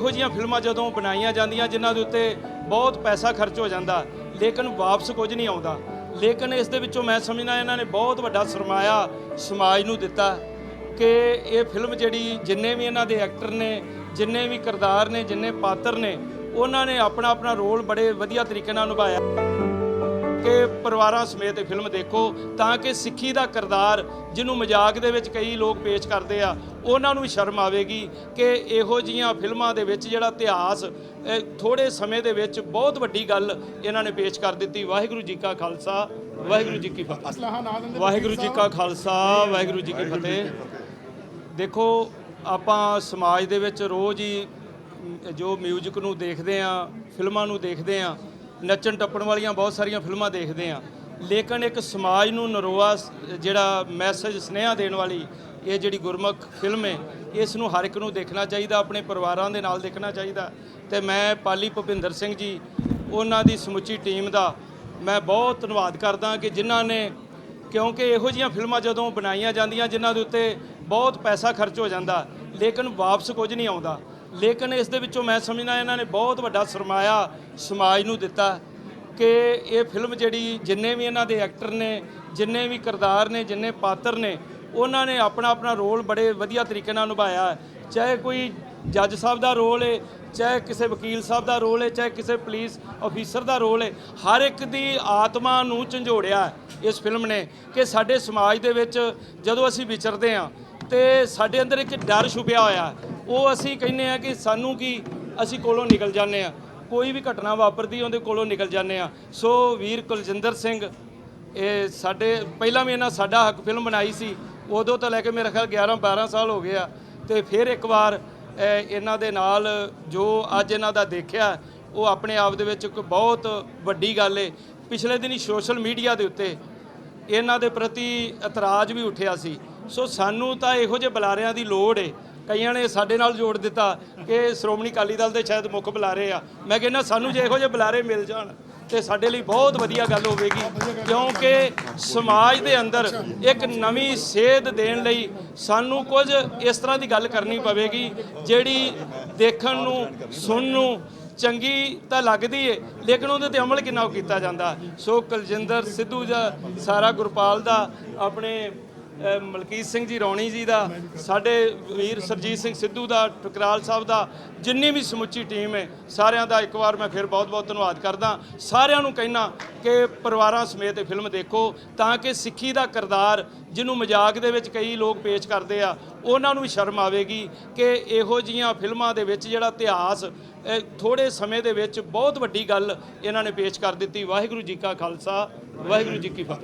ਇਹੋ ਜਿਹੀਆਂ ਫਿਲਮਾਂ ਜਦੋਂ ਬਣਾਈਆਂ ਜਾਂਦੀਆਂ, ਜਿਨ੍ਹਾਂ ਦੇ ਉੱਤੇ ਬਹੁਤ ਪੈਸਾ ਖਰਚ ਹੋ ਜਾਂਦਾ, ਲੇਕਿਨ ਵਾਪਸ ਕੁਝ ਨਹੀਂ ਆਉਂਦਾ। ਲੇਕਿਨ ਇਸ ਦੇ ਵਿੱਚੋਂ ਮੈਂ ਸਮਝਣਾ ਇਹਨਾਂ ਨੇ ਬਹੁਤ ਵੱਡਾ ਸਰਮਾਇਆ ਸਮਾਜ ਨੂੰ ਦਿੱਤਾ ਕਿ ਇਹ ਫਿਲਮ ਜਿਹੜੀ ਜਿੰਨੇ ਵੀ ਇਹਨਾਂ ਦੇ ਐਕਟਰ ਨੇ, ਜਿੰਨੇ ਵੀ ਕਿਰਦਾਰ ਨੇ, ਜਿੰਨੇ ਪਾਤਰ ਨੇ, ਉਹਨਾਂ ਨੇ ਆਪਣਾ ਆਪਣਾ ਰੋਲ ਬੜੇ ਵਧੀਆ ਤਰੀਕੇ ਨਾਲ ਨਿਭਾਇਆ। ਕਿ ਪਰਿਵਾਰਾਂ ਸਮੇਤ ਫਿਲਮ ਦੇਖੋ ਤਾਂ ਕਿ ਸਿੱਖੀ ਦਾ ਕਿਰਦਾਰ ਜਿਹਨੂੰ ਮਜ਼ਾਕ ਦੇ ਵਿੱਚ ਕਈ ਲੋਕ ਪੇਸ਼ ਕਰਦੇ ਆ ਉਹਨਾਂ ਨੂੰ ਸ਼ਰਮ ਆਵੇਗੀ ਕਿ ਇਹੋ ਜੀਆਂ ਫਿਲਮਾਂ ਦੇ ਵਿੱਚ ਜਿਹੜਾ ਇਤਿਹਾਸ ਥੋੜੇ ਸਮੇਂ ਦੇ ਵਿੱਚ ਬਹੁਤ ਵੱਡੀ ਗੱਲ ਇਹਨਾਂ ਨੇ ਪੇਸ਼ ਕਰ ਦਿੱਤੀ। ਵਾਹਿਗੁਰੂ ਜੀ ਕਾ ਖਾਲਸਾ ਵਾਹਿਗੁਰੂ ਜੀ ਕੀ ਫਤਿਹ। ਵਾਹਿਗੁਰੂ ਜੀ ਕਾ ਖਾਲਸਾ ਵਾਹਿਗੁਰੂ ਜੀ ਕੀ ਫਤਿਹ। ਦੇਖੋ ਆਪਾਂ ਸਮਾਜ ਦੇ ਵਿੱਚ ਰੋਜ਼ ਹੀ ਜੋ 뮤직 ਨੂੰ ਦੇਖਦੇ ਆ ਫਿਲਮਾਂ ਨੂੰ ਦੇਖਦੇ ਆ ਨੱਚਣ ਟੱਪਣ ਵਾਲੀਆਂ ਬਹੁਤ ਸਾਰੀਆਂ ਫਿਲਮਾਂ ਦੇਖਦੇ ਆ ਲੇਕਿਨ ਇੱਕ ਸਮਾਜ ਨੂੰ ਨਰੋਆ ਜਿਹੜਾ ਮੈਸੇਜ ਸੁਨੇਹਾ ਦੇਣ ਵਾਲੀ ਇਹ ਜਿਹੜੀ ਗੁਰਮੁਖ ਫਿਲਮ ਹੈ, ਇਸ ਨੂੰ ਹਰ ਇੱਕ ਨੂੰ ਦੇਖਣਾ ਚਾਹੀਦਾ, ਆਪਣੇ ਪਰਿਵਾਰਾਂ ਦੇ ਨਾਲ ਦੇਖਣਾ ਚਾਹੀਦਾ। ਤੇ ਮੈਂ ਪਾਲੀ ਭੁਪਿੰਦਰ ਸਿੰਘ ਜੀ, ਉਹਨਾਂ ਦੀ ਸਮੁੱਚੀ ਟੀਮ ਦਾ ਮੈਂ ਬਹੁਤ ਧੰਨਵਾਦ ਕਰਦਾ ਕਿ ਜਿਨ੍ਹਾਂ ਨੇ, ਕਿਉਂਕਿ ਇਹੋ ਜਿਹੀਆਂ ਫਿਲਮਾਂ ਜਦੋਂ ਬਣਾਈਆਂ ਜਾਂਦੀਆਂ, ਜਿਨ੍ਹਾਂ ਦੇ ਉੱਤੇ ਬਹੁਤ ਪੈਸਾ ਖਰਚ ਹੋ ਜਾਂਦਾ, ਲੇਕਿਨ ਵਾਪਸ ਕੁਝ ਨਹੀਂ ਆਉਂਦਾ। ਲੇਕਿਨ ਇਸ ਦੇ ਵਿੱਚੋਂ ਮੈਂ ਸਮਝਦਾ ਇਹਨਾਂ ਨੇ ਬਹੁਤ ਵੱਡਾ ਸਰਮਾਇਆ ਸਮਾਜ ਨੂੰ ਦਿੱਤਾ ਕਿ ਇਹ ਫਿਲਮ ਜਿਹੜੀ ਜਿੰਨੇ ਵੀ ਇਹਨਾਂ ਦੇ ਐਕਟਰ ਨੇ, ਜਿੰਨੇ ਵੀ ਕਿਰਦਾਰ ਨੇ, ਜਿੰਨੇ ਪਾਤਰ ਨੇ, ਉਹਨਾਂ ਨੇ ਆਪਣਾ ਆਪਣਾ ਰੋਲ ਬੜੇ ਵਧੀਆ ਤਰੀਕੇ ਨਾਲ ਨਿਭਾਇਆ। ਚਾਹੇ ਕੋਈ ਜੱਜ ਸਾਹਿਬ ਦਾ ਰੋਲ ਹੈ ਚਾਹੇ ਕਿਸੇ ਵਕੀਲ ਸਾਹਿਬ ਦਾ ਰੋਲ ਹੈ ਚਾਹੇ ਕਿਸੇ ਪੁਲਿਸ ਅਫੀਸਰ ਦਾ ਰੋਲ ਹੈ ਹਰ ਇੱਕ ਦੀ ਆਤਮਾ ਨੂੰ ਝੰਜੋੜਿਆ ਇਸ ਫਿਲਮ ਨੇ ਕਿ ਸਾਡੇ ਸਮਾਜ ਦੇ ਵਿੱਚ ਜਦੋਂ ਅਸੀਂ ਵਿਚਰਦੇ ਹਾਂ ਤੇ ਸਾਡੇ ਅੰਦਰ ਇੱਕ ਡਰ ਛੁਪਿਆ ਹੋਇਆ। ਉਹ ਅਸੀਂ ਕਹਿੰਦੇ ਆ ਕਿ ਸਾਨੂੰ ਕੀ, ਅਸੀਂ ਕੋਲੋਂ ਨਿਕਲ ਜਾਂਦੇ ਆ ਕੋਈ ਵੀ ਘਟਨਾ ਵਾਪਰਦੀ ਉਹਦੇ ਕੋਲੋਂ ਨਿਕਲ ਜਾਂਦੇ ਆ ਸੋ ਵੀਰ ਕੁਲਜਿੰਦਰ ਸਿੰਘ, ਇਹ ਸਾਡੇ, ਪਹਿਲਾਂ ਵੀ ਇਹਨਾਂ ਸਾਡਾ ਹੱਕ ਫਿਲਮ ਬਣਾਈ ਸੀ। ਉਦੋਂ ਤੋਂ ਲੈ ਕੇ ਮੇਰੇ ਖਿਆਲ 11 12 ਸਾਲ ਹੋ ਗਏ ਆ। ਤੇ ਫਿਰ ਇੱਕ ਵਾਰ ਇਹਨਾਂ ਦੇ ਨਾਲ ਜੋ ਅੱਜ ਇਹਨਾਂ ਦਾ ਦੇਖਿਆ, ਉਹ ਆਪਣੇ ਆਪ ਦੇ ਵਿੱਚ ਇੱਕ ਬਹੁਤ ਵੱਡੀ ਗੱਲ ਏ। ਪਿਛਲੇ ਦਿਨੀ ਸੋਸ਼ਲ ਮੀਡੀਆ ਦੇ ਉੱਤੇ ਇਹਨਾਂ ਦੇ ਪ੍ਰਤੀ ਇਤਰਾਜ਼ ਵੀ ਉੱਠਿਆ ਸੀ। ਸੋ ਸਾਨੂੰ ਤਾਂ ਇਹੋ ਜਿਹੇ ਬੁਲਾਰਿਆਂ ਦੀ ਲੋੜ ਏ। ਕਈਆਂ ਨੇ ਸਾਡੇ ਨਾਲ ਜੋੜ ਦਿੱਤਾ ਕਿ ਸ਼੍ਰੋਮਣੀ ਅਕਾਲੀ ਦਲ ਦੇ ਸ਼ਾਇਦ ਮੁੱਖ ਬੁਲਾਰੇ ਆ। ਮੈਂ ਕਹਿੰਦਾ, ਸਾਨੂੰ ਜੇ ਇਹੋ ਜਿਹੇ ਬੁਲਾਰੇ ਮਿਲ ਜਾਣ ਤੇ ਸਾਡੇ ਲਈ ਬਹੁਤ ਵਧੀਆ ਗੱਲ ਹੋਵੇਗੀ, ਕਿਉਂਕਿ ਸਮਾਜ ਦੇ ਅੰਦਰ ਇੱਕ ਨਵੀਂ ਸੇਧ ਦੇਣ ਲਈ ਸਾਨੂੰ ਕੁਝ ਇਸ ਤਰ੍ਹਾਂ ਦੀ ਗੱਲ ਕਰਨੀ ਪਵੇਗੀ, ਜਿਹੜੀ ਦੇਖਣ ਨੂੰ, ਸੁਣਨ ਨੂੰ ਚੰਗੀ ਤਾਂ ਲੱਗਦੀ ਏ, ਲੇਕਿਨ ਉਹਦੇ ਤੇ ਅਮਲ ਕਿੰਨਾ ਕੁ ਕੀਤਾ ਜਾਂਦਾ। ਸੋ ਕੁਲਜਿੰਦਰ ਸਿੱਧੂ ਦਾ ਸਾਰਾ ਗੁਰਪਾਲ ਦਾ ਆਪਣੇ ਮਲਕੀਤ ਸਿੰਘ ਜੀ ਰੌਣੀ ਜੀ ਦਾ ਸਾਡੇ ਵੀਰ ਸਰਜੀਤ ਸਿੰਘ ਸਿੱਧੂ ਦਾ ਟਕਰਾਲ ਸਾਹਿਬ ਦਾ ਜਿੰਨੀ ਵੀ ਸਮੁੱਚੀ ਟੀਮ ਹੈ ਸਾਰਿਆਂ ਦਾ ਇੱਕ ਵਾਰ ਮੈਂ ਫਿਰ ਬਹੁਤ-ਬਹੁਤ ਧੰਨਵਾਦ ਕਰਦਾ। ਸਾਰਿਆਂ ਨੂੰ ਕਹਿਣਾ ਕਿ ਪਰਿਵਾਰਾਂ ਸਮੇਤ ਇਹ ਫਿਲਮ ਦੇਖੋ ਤਾਂ ਕਿ ਸਿੱਖੀ ਦਾ ਕਿਰਦਾਰ ਜਿਹਨੂੰ ਮਜ਼ਾਕ ਦੇ ਵਿੱਚ ਕਈ ਲੋਕ ਪੇਸ਼ ਕਰਦੇ ਆ ਉਹਨਾਂ ਨੂੰ ਵੀ ਸ਼ਰਮ ਆਵੇਗੀ ਕਿ ਇਹੋ ਜੀਆਂ ਫਿਲਮਾਂ ਦੇ ਵਿੱਚ ਜਿਹੜਾ ਇਤਿਹਾਸ ਅ, ਥੋੜੇ ਸਮੇਂ ਦੇ ਵਿੱਚ ਬਹੁਤ ਵੱਡੀ ਗੱਲ ਇਹਨਾਂ ਨੇ ਪੇਸ਼ ਕਰ ਦਿੱਤੀ। ਵਾਹਿਗੁਰੂ ਜੀ ਕਾ ਖਾਲਸਾ ਵਾਹਿਗੁਰੂ ਜੀ ਕੀ ਫਤਿਹ।